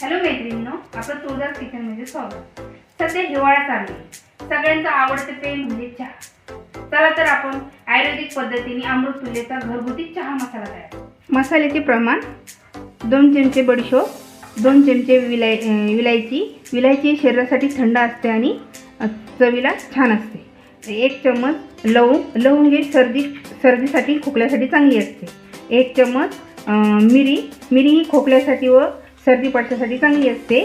Hello मैत्रिणींनो आपलं तुळजाच किचनमध्ये स्वागत. सध्या हिवाळा चालू आहे. सगळ्यांचं आवडतं पेय म्हणजे चहा. चला तर आपण आयुर्वेदिक पद्धतीने अमृत तुलेचा घरगुती चहा मसाला तयार मसाल्याचे प्रमाण दोन चमचे बडीशोप दोन चमचे विलाय विलायची. विलायची शरीरासाठी थंड असते आणि चवीला छान असते. एक चम्मच लवंग लवंग हे सर्दी सर्दीसाठी खोकल्यासाठी चांगली असते. एक चम्मच मिरी. मिरी ही खोकल्यासाठी व सर्दी पडच्यासाठी चांगली असते.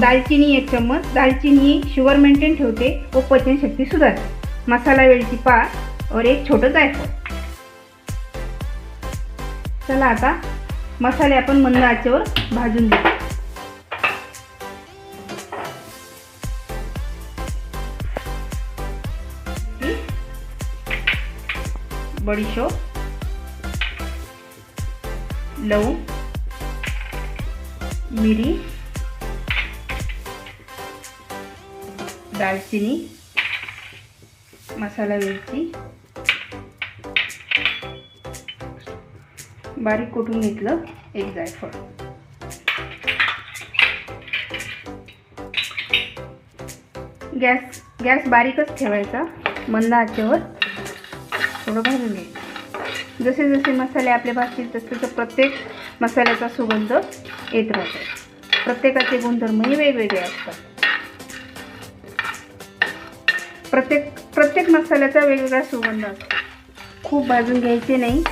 दालचिनी एक चम्मच. दालचिनी ही शुगर मेंटेन ठेवते व पचनशक्ती सुधारते. मसाला वेलची पाच और एक छोटं जायफळ. चला आता मसाले आपण मंद आचेवर भाजून घेऊ. बडीशोप लवंग मिरी दालचिनी मसाला वेलची बारीक कुटून घेतलं एक जायफळ. गॅस गॅस बारीकच ठेवायचा मंद आचेवर थोडं भाजून घ्यायचं. जसे जसे मसाले आपले भाजतील तसे तसं प्रत्येक मसाल्याचा सुगंध येत राहतो. प्रत्येकाचे गुणधर्मही वेगवेगळे असतात. प्रत्येक प्रत्येक मसाल्याचा वेगवेगळा सुगंध असतो. खूप भाजून घ्यायचे नाही.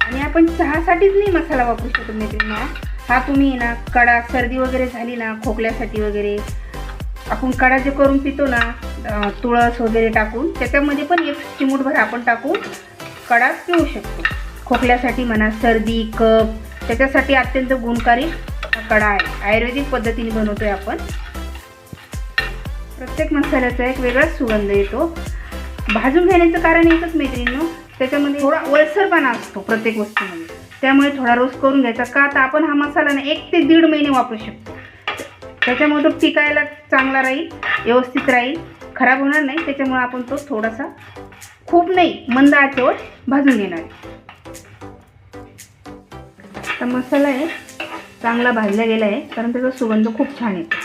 आणि आपण चहासाठीच नाही मसाला वापरू शकतो मैत्रिणी हा तुम्ही ना कडा सर्दी वगैरे झाली ना खोकल्यासाठी वगैरे आपण कडा जे करून पितो ना तुळस वगैरे टाकून त्याच्यामध्ये पण एक चिमूटभर आपण टाकून कडा पिऊ शकतो. खोकल्यासाठी म्हणा सर्दी कप त्याच्यासाठी अत्यंत गुणकारी कडा आहे. आयुर्वेदिक पद्धतीने बनवतो आहे आपण. प्रत्येक मसाल्याचा एक वेगळाच सुगंध येतो. भाजून घेण्याचं कारण एकच मैत्रिणीनं त्याच्यामध्ये थोडा ओलसरपणा असतो प्रत्येक वस्तूमध्ये. त्यामुळे थोडा रोज करून घ्यायचा का तर आपण हा मसाला ना एक ते दीड महिने वापरू शकतो. त्याच्यामुळे तो टिकायला चांगला राहील व्यवस्थित राहील. खराब होणार नाही त्याच्यामुळे आपण तो थोडासा खूप नाही मंद आचेवर भाजून घेणार आहे. तर मसाला आहे चांगला भाजला गेला आहे कारण त्याचा सुगंध खूप छान येतो.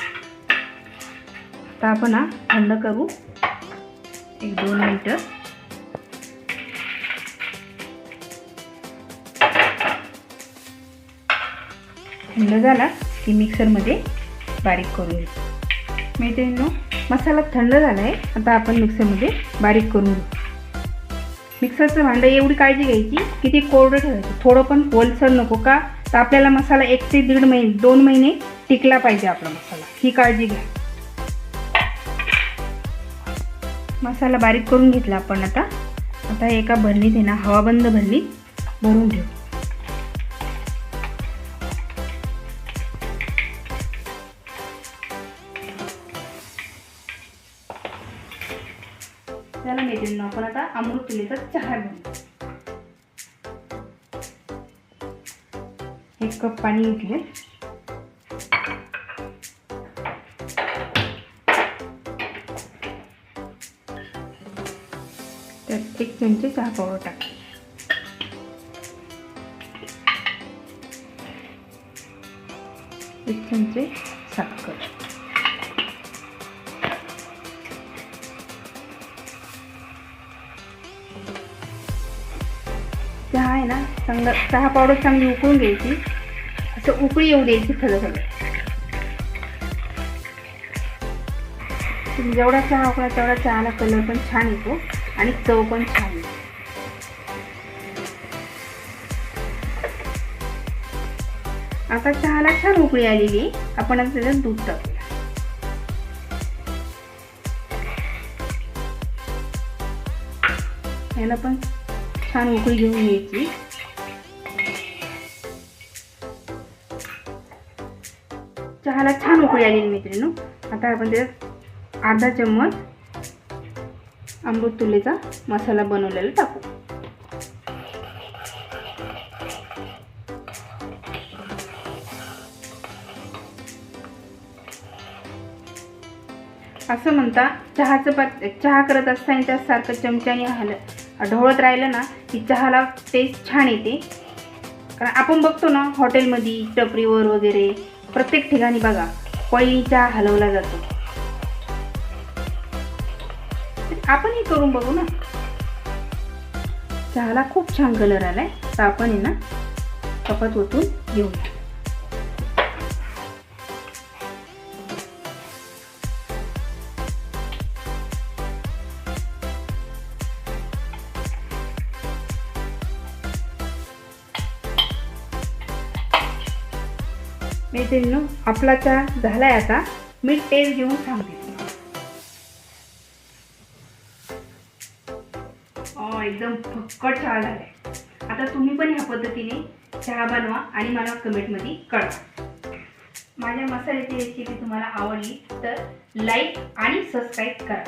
आता आपण हा थंड करू. एक दोन मिनटं. थंड झाला की मिक्सरमध्ये बारीक करून मिळते ना? मसाला थंड झाला आहे. आता आपण मिक्सरमध्ये बारीक करून घेऊ. मिक्सरचं भांडं एवढी काळजी घ्यायची की ते कोरडं ठेवायचं. थोडं पण ओलसर नको का? तर आपल्याला मसाला एक ते दीड महिने दोन महिने टिकला पाहिजे आपला मसाला. ही काळजी घ्या. मसाला बारीक करून घेतला आपण आता. आता एका भरणीत आहे ना हवाबंद भरणीत भरून ठेवू. त्याला मैत्रिणी आपण आता अमृत तुलीचा चहा बनवू एक कप पाणी घेतले. त्यात एक चमचे चहा पावडर टाक एक चमचे साखर. चहा आहे ना चांगलं चहा पावडर चांगली उकळून घ्यायची. असं उकळी येऊ द्यायची सगळं सगळं तुम्ही जेवढा चहा उकळा तेवढा चहाला कलर पण छान येतो आणि चव पण छान येतो. आता चहाला छान उकळी आलेली आहे. आपण आता त्याच्यात दूध टाकू याला पण छान उकळी घेऊन घ्यायची चहाला छान उकळी आलेली मित्रांनो आता आपण त्याच्यात अर्धा चम्मच अमृत तुलेचा मसाला बनवलेला टाकू असं म्हणता चहाचं पात चहा करत असताना त्यासारखं चमच्याने हल ढवळत राहिलं ना की चहाला टेस्ट छान येते. कारण आपण बघतो ना हॉटेलमध्ये टपरीवर वगैरे प्रत्येक ठिकाणी बघा पळी चहा हलवला जातो. आपणही करून बघू ना. चहाला खूप छान कलर आलाय तर आपण आहे ना कपात ओतून घेऊया. मैत्रिणीनो आपला चहा झालाय आता. मी टेस्ट घेऊन सांगते एकदम फक्कट चहा झालाय. आता तुम्ही पण ह्या पद्धतीने चहा बनवा आणि मला कमेंटमध्ये कळवा. माझ्या मसाल्याची रेसिपी तुम्हाला आवडली तर लाईक आणि सबस्क्राईब करा.